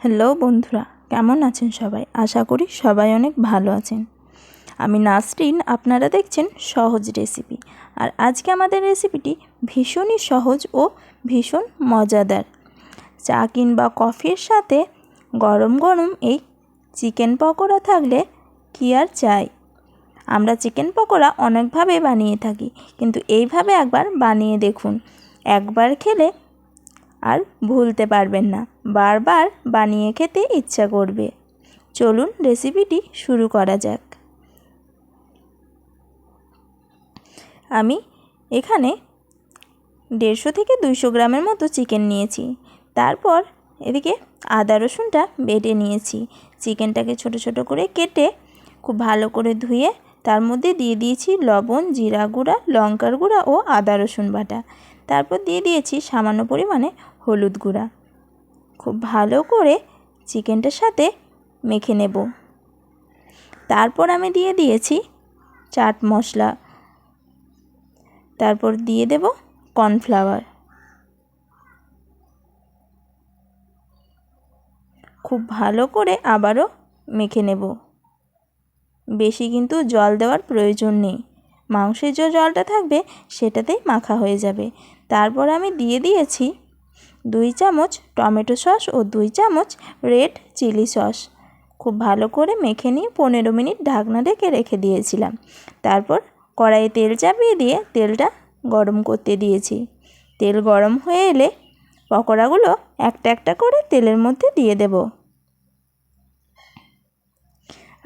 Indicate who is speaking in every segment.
Speaker 1: Hello বন্ধুরা, কেমন আছেন সবাই? আশা করি সবাই অনেক ভালো আছেন। আমি নাসরিন, আপনারা দেখছেন সহজ রেসিপি। আর আজকে আমাদের রেসিপিটি ভীষণই সহজ ও ভীষণ মজাদার। চা কিংবা কফির সাথে গরম গরম এই চিকেন পকোড়া থাকলে কি আর চাই? আমরা চিকেন পকোড়া অনেকভাবে বানিয়ে থাকি, কিন্তু এইভাবে একবার বানিয়ে দেখুন। একবার খেলে আর ভুলতে পারবেন না। বারবার বানিয়ে খেতে ইচ্ছা করবে। চলুন রেসিপিটি শুরু করা যাক। আমি এখানে দেড়শো থেকে দুইশো গ্রামের মতো চিকেন নিয়েছি। তারপর এদিকে আদা রসুনটা বেটে নিয়েছি। চিকেনটাকে ছোট ছোট করে কেটে খুব ভালো করে ধুয়ে তার মধ্যে দিয়ে দিয়েছি লবণ, জিরা গুঁড়া, লঙ্কার গুঁড়া ও আদা রসুন বাটা। তারপর দিয়ে দিয়েছি সামান্য পরিমাণে হলুদ গুঁড়া। খুব ভালো করে চিকেনটার সাথে মেখে নেব। তারপর আমি দিয়ে দিয়েছি চাট মশলা। তারপর দিয়ে দেব কর্নফ্লাওয়ার। খুব ভালো করে আবারও মেখে নেব। বেশি কিন্তু জল দেওয়ার প্রয়োজন নেই। মাংসের যে জলটা থাকবে সেটাতেই মাখা হয়ে যাবে। তারপর আমি দিয়ে দিয়েছি দুই চামচ টমেটো সস ও দুই চামচ রেড চিলি সস। খুব ভালো করে মেখে নিয়ে পনেরো মিনিট ঢাকনা ঢেকে রেখে দিয়েছিলাম। তারপর কড়াইয়ে তেল চাপিয়ে দিয়ে তেলটা গরম করতে দিয়েছি। তেল গরম হয়ে এলে পকোড়াগুলো একটা একটা করে তেলের মধ্যে দিয়ে দেবো।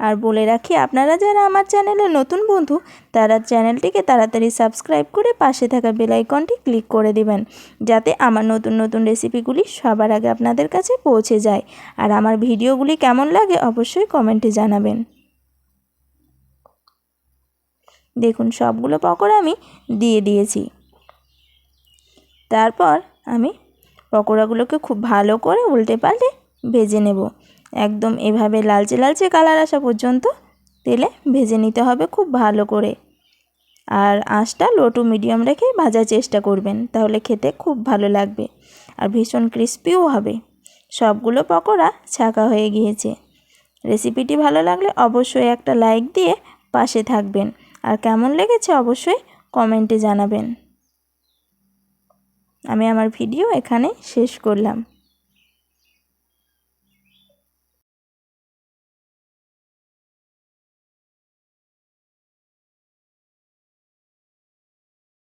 Speaker 1: আর বলে রাখি, আপনারা যারা আমার চ্যানেলে নতুন বন্ধু, তারা চ্যানেলটিকে তাড়াতাড়ি সাবস্ক্রাইব করে পাশে থাকা বেলাইকনটি ক্লিক করে দিবেন, যাতে আমার নতুন নতুন রেসিপিগুলি সবার আগে আপনাদের কাছে পৌঁছে যায়। আর আমার ভিডিওগুলি কেমন লাগে অবশ্যই কমেন্টে জানাবেন। দেখুন, সবগুলো পকোড়া আমি দিয়ে দিয়েছি। তারপর আমি পকোড়াগুলোকে খুব ভালো করে উল্টে পাল্টে ভেজে নেব। একদম এভাবে লালচে লালচে কালার আসা পর্যন্ত তেলে ভেজে নিতে হবে খুব ভালো করে। আর আঁচটা লো টু মিডিয়াম রেখে ভাজার চেষ্টা করবেন, তাহলে খেতে খুব ভালো লাগবে আর ভীষণ ক্রিস্পিও হবে। সবগুলো পকোড়া ছাকা হয়ে গিয়েছে। রেসিপিটি ভালো লাগলে অবশ্যই একটা লাইক দিয়ে পাশে থাকবেন আর কেমন লেগেছে অবশ্যই কমেন্টে জানাবেন। আমি আমার ভিডিও এখানে শেষ করলাম।